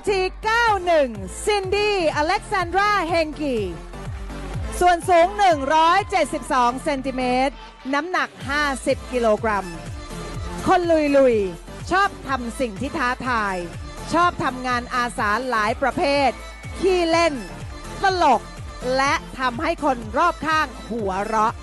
QT 91ซินดี้อเล็กซานดราเฮงกีส่วนสูง 172 เซนติเมตร น้ำหนัก 50 กิโลกรัม คนลุยลุยชอบทำสิ่งที่ท้าทาย ชอบทำงานอาสาหลายประเภท ขี้เล่น ตลก และทำให้คนรอบข้างหัวเราะ